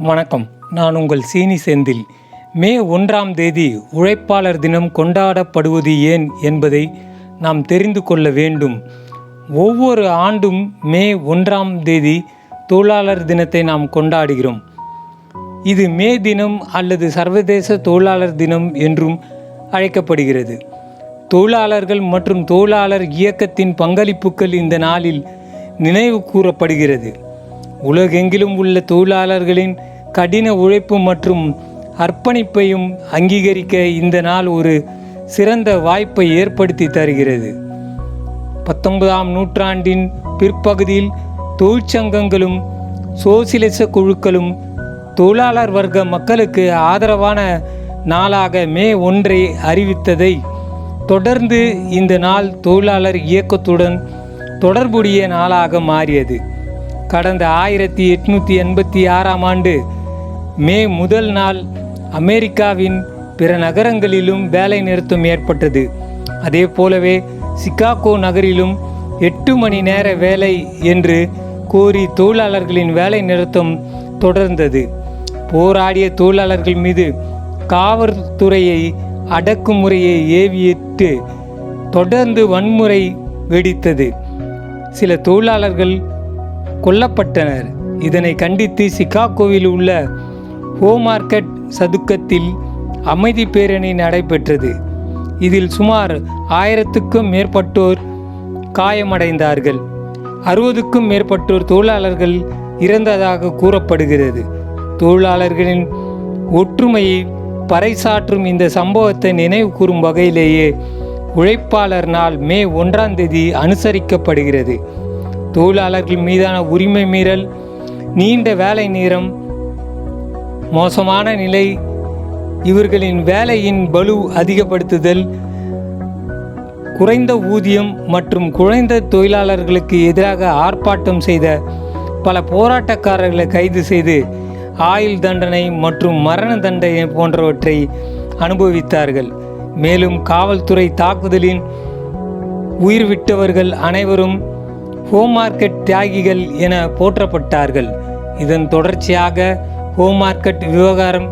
வணக்கம். நான் உங்கள் சீனி செந்தில். மே ஒன்றாம் தேதி உழைப்பாளர் தினம் கொண்டாடப்படுவது ஏன் என்பதை நாம் தெரிந்து கொள்ள வேண்டும். ஒவ்வொரு ஆண்டும் மே ஒன்றாம் தேதி தொழிலாளர் தினத்தை நாம் கொண்டாடுகிறோம். இது மே தினம் அல்லது சர்வதேச தொழிலாளர் தினம் என்றும் அழைக்கப்படுகிறது. தொழிலாளர்கள் மற்றும் தொழிலாளர் இயக்கத்தின் பங்களிப்புகள் இந்த நாளில் நினைவு கூறப்படுகிறது. உலகெங்கிலும் உள்ள தொழிலாளர்களின் கடின உழைப்பு மற்றும் அர்ப்பணிப்பையும் அங்கீகரிக்க இந்த நாள் ஒரு சிறந்த வாய்ப்பை ஏற்படுத்தி தருகிறது. பத்தொன்பதாம் நூற்றாண்டின் பிற்பகுதியில் தொழிற்சங்கங்களும் சோசியலிச குழுக்களும் தொழிலாளர் வர்க்க மக்களுக்கு ஆதரவான நாளாக மே ஒன்றை அறிவித்ததை தொடர்ந்து இந்த நாள் தொழிலாளர் இயக்கத்துடன் தொடர்புடைய நாளாக மாறியது. கடந்த ஆயிரத்தி எட்நூற்றி எண்பத்தி ஆறாம் ஆண்டு மே முதல் நாள் அமெரிக்காவின் பிற நகரங்களிலும் வேலை நிறுத்தம் ஏற்பட்டது. அதே போலவே சிகாகோ நகரிலும் எட்டு மணி நேர வேலை என்று கோரி தொழிலாளர்களின் வேலை நிறுத்தம் தொடர்ந்தது. போராடிய தொழிலாளர்கள் மீது காவல்துறையை அடக்குமுறையை ஏவியிட்டு தொடர்ந்து வன்முறை வெடித்தது. சில தொழிலாளர்கள் கொல்லப்பட்டனர். இதனை கண்டித்து சிகாகோவில் உள்ள ஹோமார்க்கட் சதுக்கத்தில் அமைதி பேரணி நடைபெற்றது. இதில் சுமார் ஆயிரத்துக்கும் மேற்பட்டோர் காயமடைந்தார்கள். அறுபதுக்கும் மேற்பட்டோர் தொழிலாளர்கள் இறந்ததாக கூறப்படுகிறது. தொழிலாளர்களின் ஒற்றுமையை பறைசாற்றும் இந்த சம்பவத்தை நினைவு கூறும் வகையிலேயே உழைப்பாளர் நாள் மே ஒன்றாம் தேதி அனுசரிக்கப்படுகிறது. தொழிலாளர்கள் மீதான உரிமை மீறல் நீண்ட வேலை நேரம் மோசமான நிலை. இவர்களின் வேலையின் பலு அதிகப்படுத்துதல் குறைந்த ஊதியம் மற்றும் குறைந்த தொழிலாளர்களுக்கு எதிராக ஆர்ப்பாட்டம் செய்த பல போராட்டக்காரர்களை கைது செய்து ஆயுள் தண்டனை மற்றும் மரண தண்டனை போன்றவற்றை அனுபவித்தார்கள். மேலும் காவல்துறை தாக்குதலின் உயிர் விட்டவர்கள் அனைவரும் ஹோம் மார்க்கெட் தியாகிகள் என போற்றப்பட்டார்கள். இதன் தொடர்ச்சியாக கோமார்க்கெட் விவகாரம்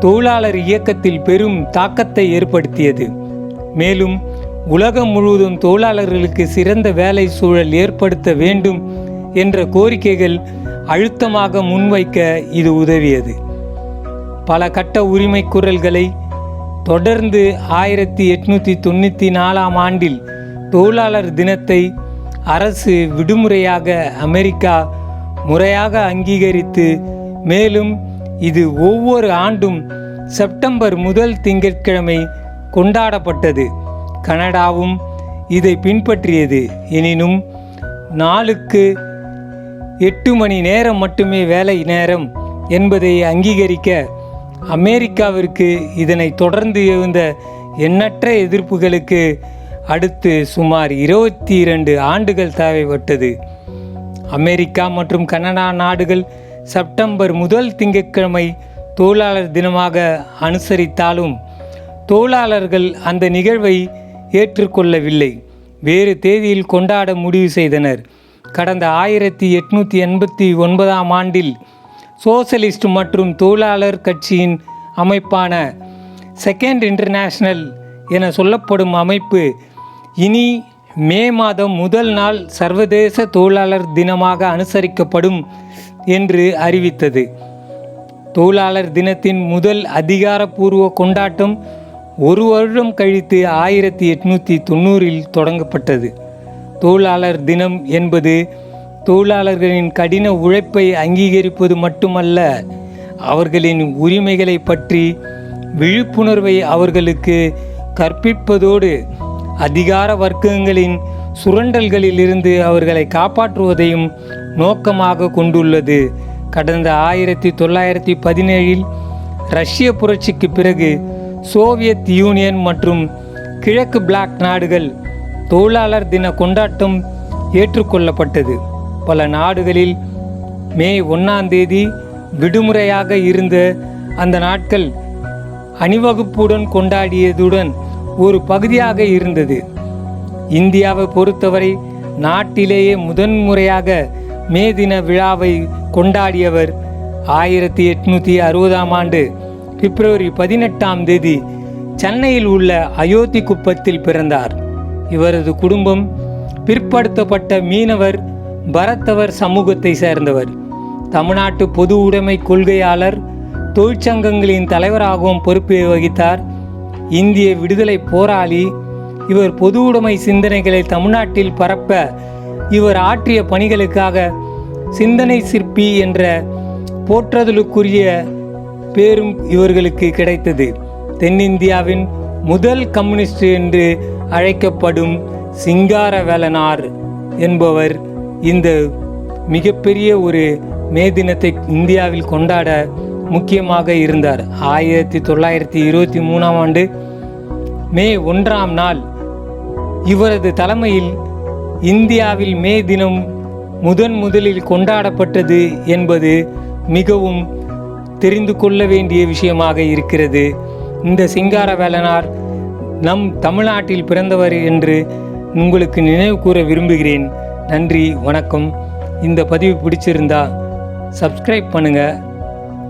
தொழிலாளர் இயக்கத்தில் பெரும் தாக்கத்தை ஏற்படுத்தியது. மேலும் உலகம் முழுவதும் தொழிலாளர்களுக்கு சிறந்த வேலை சூழல் ஏற்படுத்த வேண்டும் என்ற கோரிக்கைகள் அழுத்தமாக முன்வைக்க இது உதவியது. பல கட்ட உரிமை குரல்களை தொடர்ந்து ஆயிரத்தி எட்நூற்றி தொண்ணூற்றி நாலாம் ஆண்டில் தொழிலாளர் தினத்தை அரசு விடுமுறையாக அமெரிக்கா முறையாக அங்கீகரித்து மேலும் இது ஒவ்வொரு ஆண்டும் செப்டம்பர் முதல் திங்கட்கிழமை கொண்டாடப்பட்டது. கனடாவும் இதை பின்பற்றியது. எனினும் நாளுக்கு எட்டு மணி நேரம் மட்டுமே வேலை நேரம் என்பதை அங்கீகரிக்க அமெரிக்காவிற்கு இதனை தொடர்ந்து எழுந்த எண்ணற்ற எதிர்ப்புகளுக்கு அடுத்து சுமார் இருபத்தி இரண்டு ஆண்டுகள் தேவைப்பட்டது. அமெரிக்கா மற்றும் கனடா நாடுகள் செப்டம்பர் முதல் திங்கட்கிழமை தொழிலாளர் தினமாக அனுசரித்தாலும் தொழிலாளர்கள் அந்த நிகழ்வை ஏற்றுக்கொள்ளவில்லை. வேறு தேதியில் கொண்டாட முடிவு செய்தனர். கடந்த ஆயிரத்தி எட்நூற்றி எண்பத்தி ஒன்பதாம் ஆண்டில் சோசலிஸ்ட் மற்றும் தொழிலாளர் கட்சியின் அமைப்பான செகண்ட் இன்டர்நேஷனல் என சொல்லப்படும் அமைப்பு இனி மே மாதம் முதல் நாள் சர்வதேச தொழிலாளர் தினமாக அனுசரிக்கப்படும் என்று அறிவித்தது. தொழிலாளர் தினத்தின் முதல் அதிகாரப்பூர்வ கொண்டாட்டம் ஒரு வருடம் கழித்து ஆயிரத்தி எட்நூற்றி தொண்ணூறில் தொடங்கப்பட்டது. தொழிலாளர் தினம் என்பது தொழிலாளர்களின் கடின உழைப்பை அங்கீகரிப்பது மட்டுமல்ல அவர்களின் உரிமைகளை பற்றி விழிப்புணர்வை அவர்களுக்கு கற்பிப்பதோடு அதிகார வர்க்கங்களின் சுரண்டல்களிலிருந்து அவர்களை காப்பாற்றுவதையும் நோக்கமாக கொண்டுள்ளது. கடந்த ஆயிரத்தி தொள்ளாயிரத்தி பதினேழில் ரஷ்ய புரட்சிக்கு பிறகு சோவியத் யூனியன் மற்றும் கிழக்கு பிளாக் நாடுகள் தொழிலாளர் தின கொண்டாட்டம் ஏற்றுக்கொள்ளப்பட்டது. பல நாடுகளில் மே ஒன்றாம் தேதி விடுமுறையாக இருந்த அந்த நாட்கள் அணிவகுப்புடன் கொண்டாடியதுடன் ஒரு பகுதியாக இருந்தது. இந்தியாவை பொறுத்தவரை நாட்டிலேயே முதன்முறையாக மே தின விழாவை கொண்டாடியவர் ஆயிரத்தி எட்நூற்றி அறுபதாம் ஆண்டு பிப்ரவரி பதினெட்டாம் தேதி சென்னையில் உள்ள அயோத்தி குப்பத்தில் பிறந்தார். இவரது குடும்பம் பிற்படுத்தப்பட்ட மீனவர் பரத்தவர் சமூகத்தை சேர்ந்தவர். தமிழ்நாட்டு பொது உடைமை கொள்கையாளர் தொழிற்சங்கங்களின் தலைவராகவும் பொறுப்பை வகித்தார். இந்திய விடுதலை போராளி இவர் பொது உடைமை சிந்தனைகளை தமிழ்நாட்டில் பரப்ப இவர் ஆற்றிய பணிகளுக்காக சிந்தனை சிற்பி என்ற போற்றுதலுக்குரிய பேரும் இவர்களுக்கு கிடைத்தது. தென்னிந்தியாவின் முதல் கம்யூனிஸ்ட் என்று அழைக்கப்படும் சிங்காரவேலனார் என்பவர் இந்த மிகப்பெரிய ஒரு மே தினத்தை இந்தியாவில் கொண்டாட முக்கியமாக இருந்தார். ஆயிரத்தி தொள்ளாயிரத்தி இருபத்தி மூணாம் ஆண்டு மே ஒன்றாம் நாள் இவரது தலைமையில் இந்தியாவில் மே தினம் முதன் முதலில் கொண்டாடப்பட்டது என்பது மிகவும் தெரிந்து கொள்ள வேண்டிய விஷயமாக இருக்கிறது. இந்த சிங்காரவேலனார் நம் தமிழ்நாட்டில் பிறந்தவர் என்று உங்களுக்கு நினைவு கூற விரும்புகிறேன். நன்றி வணக்கம். இந்த பதிவு பிடிச்சிருந்தா சப்ஸ்கிரைப் பண்ணுங்கள்